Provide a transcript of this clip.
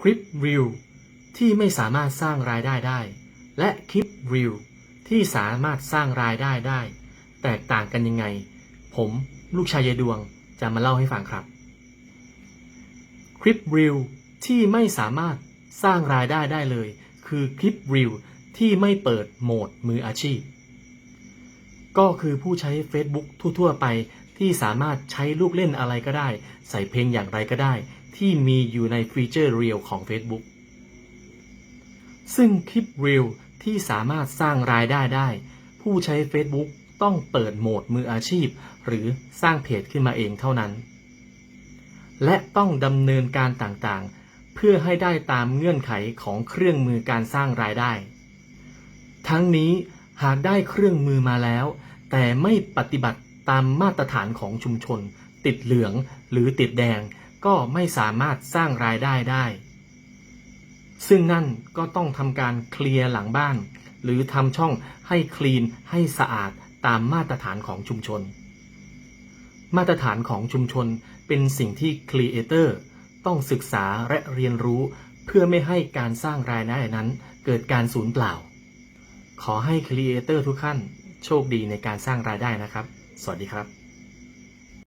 คลิปรีวที่ไม่สามารถสร้างรายได้ได้ และคลิปรีวที่สามารถสร้างรายได้ได้ แตกต่างกันยังไง ผมลูกชายยายดวงจะมาเล่าให้ฟังครับ คลิปรีวที่ไม่สามารถสร้างรายได้ได้เลย คือคลิปรีวที่ไม่เปิดโหมดมืออาชีพ ก็คือผู้ใช้ Facebook ทั่ว ๆ ไปที่สามารถใช้ลูกเล่นอะไรก็ได้ ใส่เพลงอย่างไรก็ได้ ที่มีอยู่ในฟีเจอร์ Reel ของ Facebook ซึ่งคลิป Reel ที่สามารถสร้างรายได้ได้ ผู้ใช้ Facebook ต้องเปิดโหมดมืออาชีพ หรือสร้างเพจขึ้นมาเองเท่านั้น และต้องดำเนินการต่างๆ เพื่อให้ได้ตามเงื่อนไขของเครื่องมือการสร้างรายได้ ทั้งนี้หากได้เครื่องมือมาแล้ว แต่ไม่ปฏิบัติตามมาตรฐานของชุมชน ติดเหลืองหรือติดแดง ก็ไม่สามารถสร้างรายได้ได้ ซึ่งนั่นก็ต้องทำการเคลียร์หลังบ้าน หรือทำช่องให้คลีนให้สะอาดตามมาตรฐานของชุมชน มาตรฐานของชุมชนเป็นสิ่งที่ครีเอเตอร์ต้องศึกษาและเรียนรู้เพื่อไม่ให้การสร้างรายได้นั้นเกิดการสูญเปล่า ขอให้ครีเอเตอร์ทุกท่านโชคดีในการสร้างรายได้นะครับ สวัสดีครับ